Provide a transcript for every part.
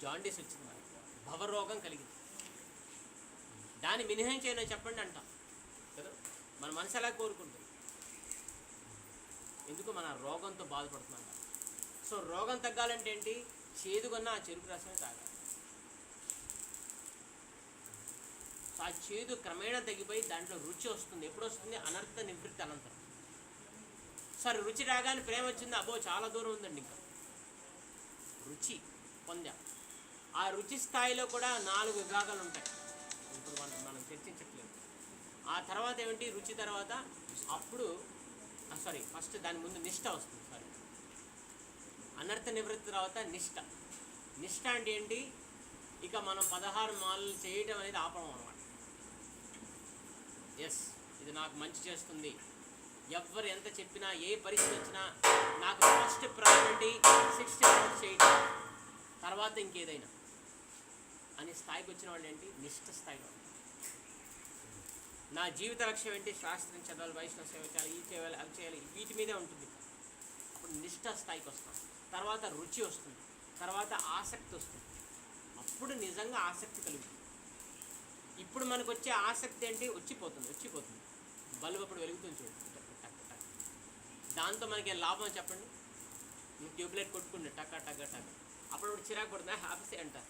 Jaundice వచ్చింది మనకి భవరోగం కలిగింది. దాన్ని మినహాయించైనా చెప్పండి అంటాం. కదా? మన మనసు ఎలా కోరుకుంటుంది? ఎందుకు మన రోగంతో బాధపడుతున్నాం? సో రోగం తగ్గాలంటే ఏంటి? చేదుగన్న ఆ చెరుకు రసమే తాగాలి. సో ఆ చేదు క్రమేణా తగ్గిపోయి దాంట్లో రుచి వస్తుంది. ఎప్పుడు వస్తుంది? అనర్థ నివృత్తి అనంతరం. సరే రుచి రాగానే ప్రేమ వచ్చింది. అబ్బో చాలా దూరం ఉందండి ఇంకా. రుచి పొందాం ఆ రుచి స్థాయిలో కూడా నాలుగు విభాగాలు ఉంటాయి. ఇప్పుడు మనం మనం చర్చించట్లేదు. ఆ తర్వాత ఏమిటి? రుచి తర్వాత అప్పుడు సారీ ఫస్ట్ దాని ముందు నిష్ట వస్తుంది సారీ అనర్థ నివృత్తి తర్వాత నిష్ట. నిష్ట అంటే ఏంటి? ఇక మనం పదహారు మాలలు చేయటం అనేది ఆపడం అనమాట ఎస్ ఇది నాకు మంచి చేస్తుంది. ఎవరు ఎంత చెప్పినా ఏ పరిస్థితి వచ్చినా నాకు ఫస్ట్ ప్రయారిటీ సిక్స్టీ అవర్స్ చేయటం. తర్వాత ఇంకేదైనా. అనే స్థాయికి వచ్చిన వాళ్ళు ఏంటి? నిష్ట స్థాయిలో నా జీవిత లక్ష్యం ఏంటి? శాస్త్రం చదవాలి వైష్ణవ సేవ చేయాలి ఈ చేయాలి అవి చేయాలి వీటి మీదే ఉంటుంది. అప్పుడు నిష్ట స్థాయికి వస్తాం. తర్వాత రుచి వస్తుంది. తర్వాత ఆసక్తి వస్తుంది. అప్పుడు నిజంగా ఆసక్తి కలుగుతుంది. ఇప్పుడు మనకు వచ్చే ఆసక్తి ఏంటి? వచ్చిపోతుంది వచ్చిపోతుంది. బల్బు అప్పుడు వెలుగుతుంది చూడు. దాంతో మనకి లాభం చెప్పండి? నువ్వు ట్యూబ్లైట్ కొట్టుకుంటే టక్క టక్క టక్క అప్పుడు చిరాకు పడుతుంది. హ్యాపీ అంటారు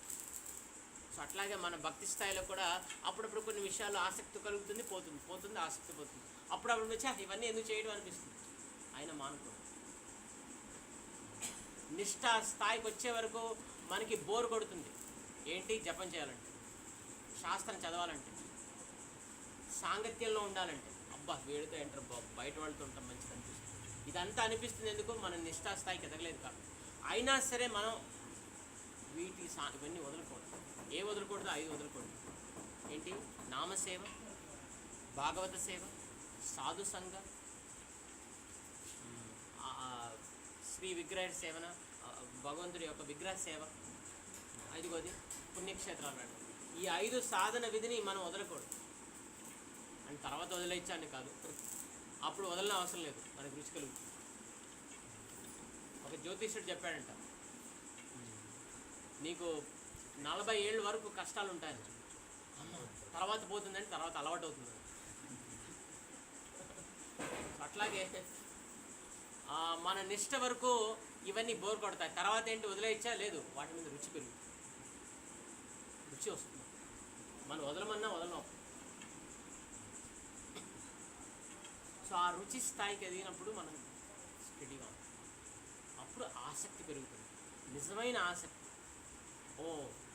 అట్లాగే మన భక్తి స్థాయిలో కూడా అప్పుడప్పుడు కొన్ని విషయాలు ఆసక్తి కలుగుతుంది పోతుంది పోతుంది ఆసక్తి పోతుంది. అప్పుడప్పుడు వచ్చి ఇవన్నీ ఎందుకు చేయడం? అనిపిస్తుంది. ఆయన మానుకో నిష్ట స్థాయికి వచ్చే వరకు మనకి బోర్ కొడుతుంది. ఏంటి? జపం చేయాలంటే శాస్త్రం చదవాలంటే సాంగత్యంలో ఉండాలంటే అబ్బా వీడితో ఎంటర్ బయట వాళ్ళతో ఉంటాం మంచిది అనిపిస్తుంది. ఇదంతా అనిపిస్తుంది ఎందుకు? మన నిష్ఠా స్థాయికి ఎదగలేదు కాబట్టి. అయినా సరే మనం వీటి సా ఇవన్నీ వదలకూడదు ఏ వదలకూడదు ఐదు వదలకూడదు ఏంటి? నామసేవ భాగవత సేవ సాధు సంఘ శ్రీ విగ్రహ సేవన భగవంతుడి యొక్క విగ్రహ సేవ. ఐదుగోది పుణ్యక్షేత్రాలు అండి ఈ ఐదు సాధన విధిని మనం వదలకూడదు. అండ్ తర్వాత వదిలేచ్చాను కాదు. అప్పుడు వదలన అవసరం లేదు. మనకు రుచి కలుగుతుంది. ఒక జ్యోతిష్యుడు చెప్పాడంట. నీకు నలభై ఏళ్ళ వరకు కష్టాలు ఉంటాయని తర్వాత పోతుందంటే తర్వాత అలవాటు అవుతుంది అట్లాగే మన నిష్ట వరకు ఇవన్నీ బోర్ కొడతాయి. తర్వాత ఏంటి వదిలేయచ్చా? లేదు. వాటి మీద రుచి పెరుగుతుంది రుచి వస్తుంది. మనం వదలమన్నా వదలం సో ఆ రుచి స్థాయికి ఎదిగినప్పుడు మనం స్టడీగా అప్పుడు ఆసక్తి పెరుగుతుంది. నిజమైన ఆసక్తి. ఓ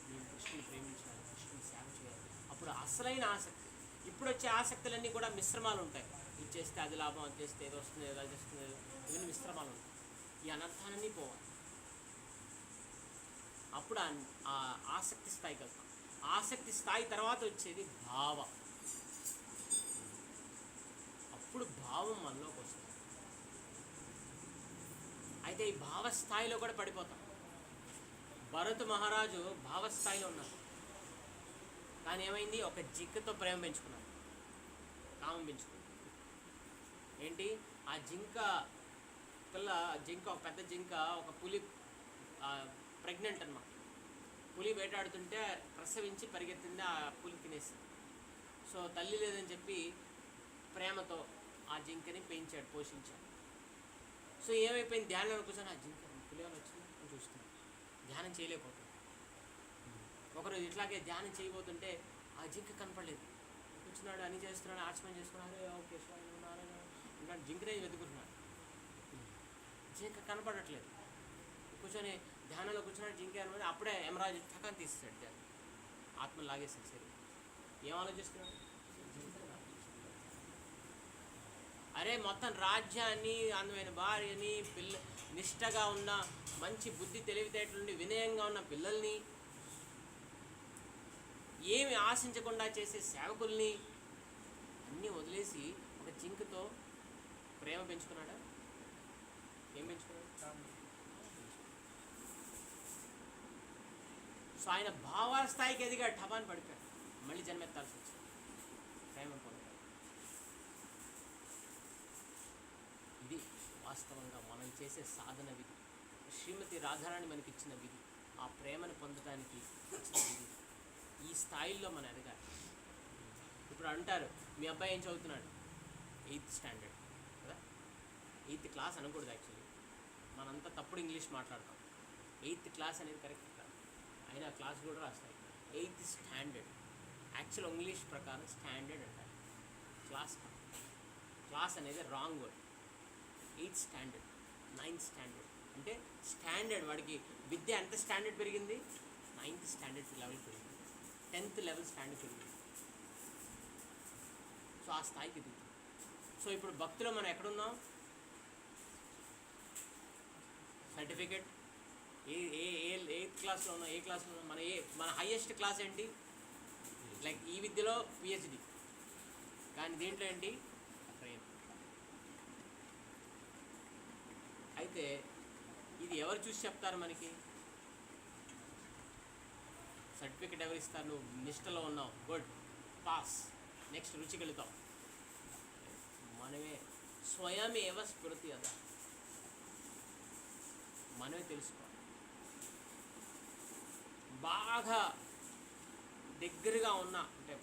నేను కృష్ణుని ప్రేమించాలి కృష్ణుని సేవ చేయాలి అప్పుడు అసలైన ఆసక్తి. ఇప్పుడు వచ్చే ఆసక్తులన్నీ కూడా మిశ్రమాలు ఉంటాయి. ఇది చేస్తే అది లాభం అది చేస్తే ఏదో వస్తుంది ఏదో అది వస్తుంది ఏదో ఇవన్నీ మిశ్రమాలు ఉంటాయి. ఈ అనర్థాలన్నీ పోవాలి. అప్పుడు ఆ- ఆ ఆసక్తి స్థాయికి వెళ్తాం ఆసక్తి స్థాయి తర్వాత వచ్చేది భావ. అప్పుడు భావం మనలోకి వస్తుంది. అయితే ఈ భావస్థాయిలో కూడా పడిపోతాం. భరత్ మహారాజు భావస్థాయిలో ఉన్నారు. కానీ ఏమైంది? ఒక జింకతో ప్రేమ పెంచుకున్నాడు. కామం పెంచుకున్నాడు. ఏంటి? ఆ జింక పిల్ల జింక ఒక పెద్ద జింక ఒక పులి ప్రెగ్నెంట్ అన్నమాట. పులి వేటాడుతుంటే ప్రసవించి పరిగెత్తింది ఆ పులి తినేసింది. సో తల్లి లేదని చెప్పి ప్రేమతో ఆ జింకని పెంచాడు పోషించాడు. సో ఏమైపోయింది? ధ్యానంలో కూర్చొని ఆ జింక పులి ఏమైనా వచ్చింది? చూస్తున్నాను ధ్యానం చేయలేకపోతుంది ఒకరు ఇట్లాగే ధ్యానం చేయబోతుంటే ఆ జింక కనపడలేదు. కూర్చున్నాడు అని చేస్తున్నాడు ఆచమనం చేసుకున్నాడు ఓకే స్వామి జింకనే వెతుకుతున్నాడు జింక కనపడట్లేదు. కూర్చొని ధ్యానంలో కూర్చున్నాడు జింక అనమాట అప్పుడే యమరాజు ఠకాన్ తీసేసాడు ధ్యానం. ఆత్మ లాగేసాడు సరే. ఏం ఆలోచిస్తున్నాడు? అరే మొత్తం రాజ్యాన్ని అందమైన భార్యని పిల్ల నిష్టగా ఉన్న మంచి బుద్ధి తెలివితేటలుండి వినయంగా ఉన్న పిల్లల్ని ఏమి ఆశించకుండా చేసే సేవకుల్ని అన్నీ వదిలేసి ఒక జింక్తో ప్రేమ పెంచుకున్నాడా? ఏం పెంచుకున్నాడు? సో ఆయన భావాల స్థాయికి ఎదిగా ఠబాన్ పడిపోయాడు. మళ్ళీ జన్మెత్తాల్సి వచ్చింది. ప్రేమ పొందాడు. ఇది వాస్తవంగా మనం చేసే సాధన విధి. శ్రీమతి రాధారాణి మనకి ఇచ్చిన విధి. ఆ ప్రేమను పొందడానికి ఇచ్చిన విధి. ఈ స్థాయిల్లో మనం ఎదగాలి. ఇప్పుడు అంటారు మీ అబ్బాయి ఏం చదువుతున్నాడు? ఎయిత్ స్టాండర్డ్ కదా? ఎయిత్ క్లాస్ అనకూడదు యాక్చువల్లీ. మనంతా తప్పుడు ఇంగ్లీష్ మాట్లాడతాం. ఎయిత్ క్లాస్ అనేది కరెక్ట్ కాదు. అయినా క్లాస్ కూడా రాస్తాయి. Eighth standard. యాక్చువల్ ఇంగ్లీష్ ప్రకారం స్టాండర్డ్ అంటారు. క్లాస్ క్లాస్ అనేది wrong word. Eighth standard ninth standard. అంటే స్టాండర్డ్ వాడికి విద్య ఎంత స్టాండర్డ్ పెరిగింది? నైన్త్ స్టాండర్డ్ లెవెల్ పెరిగింది. టెన్త్ లెవెల్ స్టాండర్డ్ పెరిగింది సో ఆ స్థాయికి ఎదుగుతుంది సో ఇప్పుడు భక్తిలో మనం ఎక్కడున్నాం? సర్టిఫికెట్? ఏ ఏ ఏ ఎయిత్ క్లాస్లో ఉన్నాం? ఏ క్లాస్లో ఉన్నాం? మన ఏ మన హయ్యెస్ట్ క్లాస్ ఏంటి? లైక్ ఈ విద్యలో పిహెచ్డి కానీ దీంట్లో ఏంటి? ప్రేమ అయితే ఇది ఎవరు చూసి చెప్తారు మనకి? సర్టిఫికెట్ ఎవరు ఇస్తారు? నువ్వు నిష్టలో ఉన్నావు. గుడ్. పాస్. నెక్స్ట్ రుచికి వెళుతావు మనమే స్వయమేవ స్ఫృతి అదా? మనమే తెలుసుకోవాలి. బాగా దగ్గరగా ఉన్న అంటే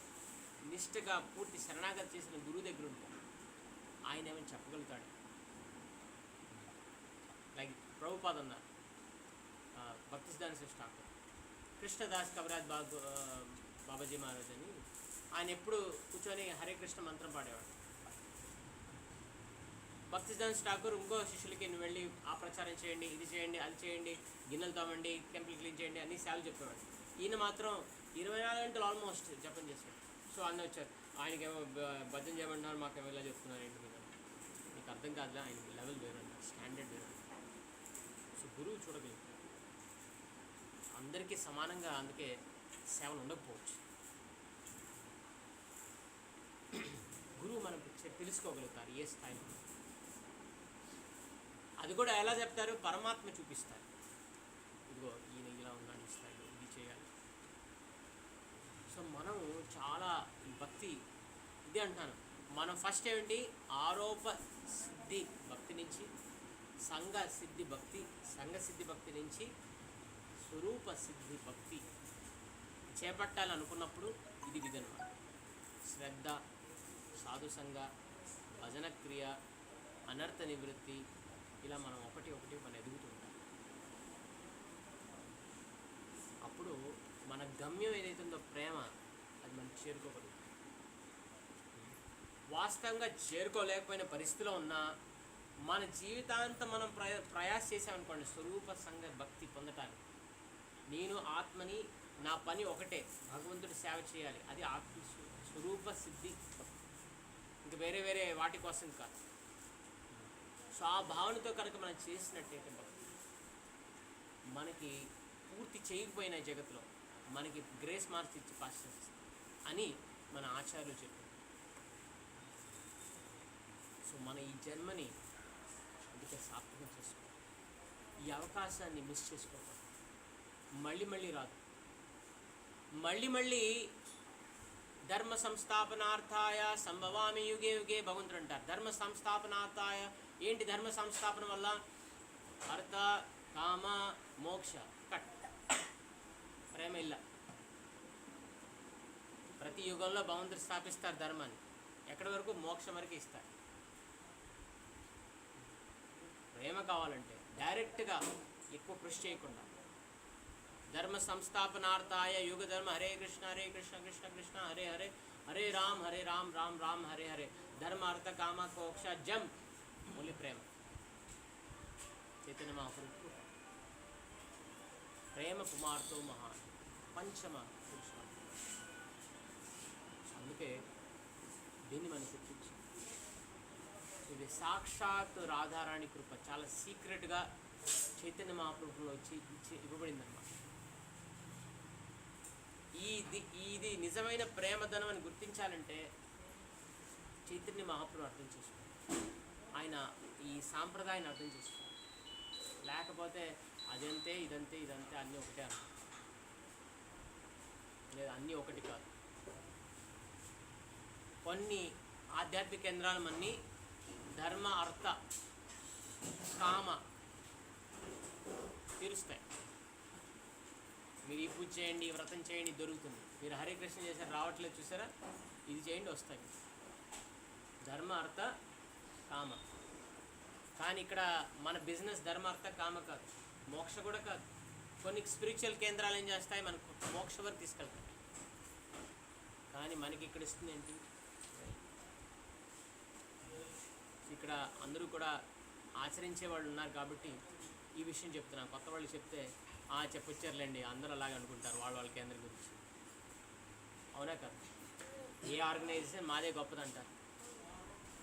నిష్టగా పూర్తి శరణాగతి చేసిన గురువు దగ్గర ఉంటే ఆయన ఏమైనా చెప్పగలుగుతాడు? లైక్ ప్రభుపాద్ అన్నారు. భక్తి శ్రేష్ఠ ఠాకూర్. కృష్ణదాస్ కవరాజ్ బాబు బాబాజీ మహారాజ్ అని. ఆయన ఎప్పుడు కూర్చొని హరే కృష్ణ మంత్రం పాడేవాడు. భక్తిజన్ ఠాకూర్ ఇంకో శిష్యులకి నువ్వు వెళ్ళి ఆ ప్రచారం చేయండి ఇది చేయండి అది చేయండి గిన్నెలు తోమండి టెంపుల్ క్లీన్ చేయండి అన్ని సేవలు చెప్పేవాడు. ఈయన మాత్రం ఇరవై నాలుగు గంటలు ఆల్మోస్ట్ జపం చేశాడు సో అన్న వచ్చారు ఆయనకేమో ఏమో భజన చేయమన్నారు మాకేమో ఇలా చెప్తున్నారు ఏంటి మీద? మీకు అర్థం కాదులే ఆయన లెవెల్ వేరే స్టాండర్డ్ వేరు సో గురువు చూడగలిగింది అందరికీ సమానంగా అందుకే సేవలు ఉండకపోవచ్చు. గురువు మనకు తెలుసుకోగలుగుతారు ఏ స్థాయిలో. అది కూడా ఎలా చెప్తారు? పరమాత్మ చూపిస్తారు. ఇదిగో ఈయన ఇలా ఉన్నాడు ఈ స్థాయిలో ఇది చేయాలి. సో మనం చాలా భక్తి ఇది అంటాను మనం ఫస్ట్ ఏమిటి? ఆరోప సిద్ధి భక్తి నుంచి సంఘ సిద్ధి భక్తి సంఘ సిద్ధి భక్తి నుంచి స్వరూప సిద్ధి భక్తి. చేపట్టాలనుకున్నప్పుడు ఇది విధనమాట శ్రద్ధ సాధుసంగ భజన క్రియ అనర్థ నివృత్తి ఇలా మనం ఒకటి ఒకటి మనం ఎదుగుతూ ఉంటాం అప్పుడు మన గమ్యం ఏదైతుందో ప్రేమ అది మనం చేరుకోగలుగుతాం. వాస్తవంగా చేరుకోలేకపోయిన పరిస్థితిలో ఉన్నా మన జీవితాంతం మనం ప్రయా ప్రయాస చేసామనుకోండి స్వరూప సంఘ భక్తి పొందటానికి. నేను ఆత్మని నా పని ఒకటే. భగవంతుడి సేవ చేయాలి. అది ఆత్మ స్వరూప సిద్ధి. ఇంక వేరే వేరే వాటి కోసం కాదు. సో ఆ భావనతో కనుక మనం చేసినట్టయితే భక్తి మనకి పూర్తి చేయకపోయిన జగత్లో మనకి గ్రేస్ మార్క్స్ ఇచ్చి పాస్ చేస్తుంది అని మన ఆచార్యులు చెప్పారు. సో మన ఈ జన్మని అందుకే సార్థకం చేసుకోవాలి. ఈ అవకాశాన్ని మిస్ చేసుకోకూడదు. మళ్ళీ మళ్ళీ రాదు. మళ్ళీ మళ్ళీ ధర్మ సంస్థాపనార్థాయ సంభవామి యుగే యుగే భగవంతుడు అంటారు. ధర్మ సంస్థాపనార్థాయ ఏంటి ధర్మ సంస్థాపన వల్ల? అర్థ కామ మోక్ష. కట్. ప్రేమ ఇల్ల. ప్రతి యుగంలో భగవంతుడు స్థాపిస్తారు ధర్మాన్ని. ఎక్కడి వరకు? మోక్షం వరకు ఇస్తారు. ప్రేమ కావాలంటే డైరెక్ట్గా ఎక్కువ కృషి చేయకుండా ధర్మ సంస్థాపనార్థాయ యుగ ధర్మ హరే కృష్ణ హరే కృష్ణ కృష్ణ కృష్ణ హరే హరే హరే రామ్ హరే రామ్ రామ్ రామ్ హరే హరే ధర్మ అర్థ కామ కోక్ష జం ఓన్లీ ప్రేమ చైతన్య మహాపురుషుడు ప్రేమ కుమార్తో మహా పంచమ కృష్ణ అందుకే దీన్ని మనం గుర్తించి ఇది సాక్షాత్ రాధారాణి కృప. చాలా సీక్రెట్గా చైతన్య మహాప్రభులో వచ్చి ఇచ్చి ఇవ్వబడిందన్నమాట ఇది ఇది నిజమైన ప్రేమధనం అని గుర్తించాలంటే చైతన్య మహాప్రభు అర్థం చేసుకోవాలి. ఆయన ఈ సాంప్రదాయాన్ని అర్థం చేసుకోవాలి. లేకపోతే అదంతే ఇదంతే ఇదంతే అన్నీ ఒకటే అన్న లేదా అన్నీ ఒకటి కాదు. కొన్ని ఆధ్యాత్మిక కేంద్రాలు అన్నీ ధర్మ అర్థ కామ తీరుస్తాయి. మీరు ఈ పూజ చేయండి ఈ వ్రతం చేయండి దొరుకుతుంది. మీరు హరే కృష్ణ చేశారు రావట్లేదు చూసారా? ఇది చేయండి వస్తాయి. ధర్మ అర్థ కామ. కానీ ఇక్కడ మన బిజినెస్ ధర్మ అర్థ కామ కాదు. మోక్ష కూడా కాదు. కొన్ని స్పిరిచువల్ కేంద్రాలు ఏం చేస్తాయి? మనకు మోక్ష వరకు తీసుకెళ్తాయి. కానీ మనకి ఇక్కడ ఇస్తుంది ఏంటి? ఇక్కడ అందరూ కూడా ఆచరించే వాళ్ళు ఉన్నారు కాబట్టి ఈ విషయం చెప్తున్నాను. కొత్త వాళ్ళు చెప్తే చెప్పొచ్చారులేండి అందరూ అలాగే అనుకుంటారు వాళ్ళ వాళ్ళ కేంద్రం గురించి. అవునా కదా? ఏ ఆర్గనైజేషన్ మాదే గొప్పదంటారు.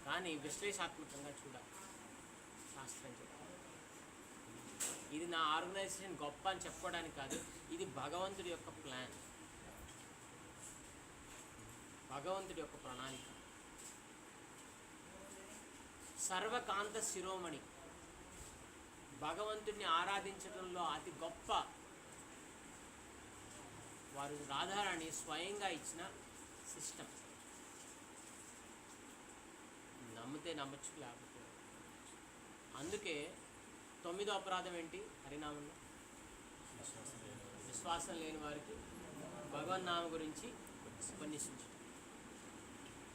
కానీ విశ్లేషాత్మకంగా చూడాలి. శాస్త్రం చెప్పాలి. ఇది నా ఆర్గనైజేషన్ గొప్ప అని చెప్పుకోవడానికి కాదు ఇది భగవంతుడి యొక్క ప్లాన్. భగవంతుడి యొక్క ప్రణాళిక. సర్వకాంత శిరోమణి. భగవంతుడిని ఆరాధించడంలో అతి గొప్ప వారు రాధారాణి స్వయంగా ఇచ్చిన సిస్టమ్ నమ్మితే నమ్మచ్చు లేకపోతే అందుకే తొమ్మిదో అపరాధం ఏంటి? హరినామంలో. విశ్వాసం లేని వారికి భగవన్నామ గురించి ఉపన్యసించు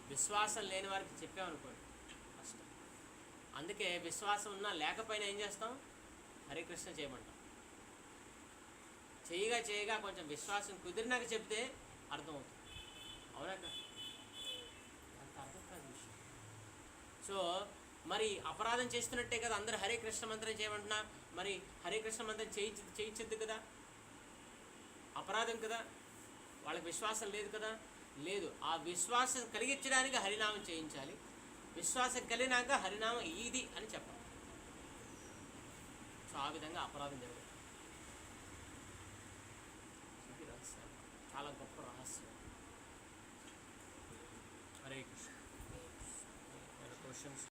విశ్వాసం లేని వారికి చెప్పామనుకోండి కష్టం. అందుకే విశ్వాసం ఉన్నా లేకపోయినా ఏం చేస్తాం? హరే కృష్ణ చేయమంటాం. చేయగా చేయగా కొంచెం విశ్వాసం కుదిరినాక చెప్తే అర్థమవుతుంది. అవునా అంత అర్థం కాదు విషయం. సో మరి అపరాధం చేస్తున్నట్టే కదా అందరూ హరే కృష్ణ మంత్రం చేయమంటున్నా? మరి హరే కృష్ణ మంత్రం చేయించ చేయించద్దు కదా? అపరాధం కదా? వాళ్ళకి విశ్వాసం లేదు కదా? లేదు. ఆ విశ్వాసం కలిగించడానికి హరినామం చేయించాలి. విశ్వాసం కలిగినాక హరినామం ఇది అని చెప్పాలి. సో ఆ విధంగా అపరాధం జరుగుతుంది. ఇది రహస్యం చాలా గొప్ప రహస్యం. హరే కృష్ణ. క్వశ్చన్స్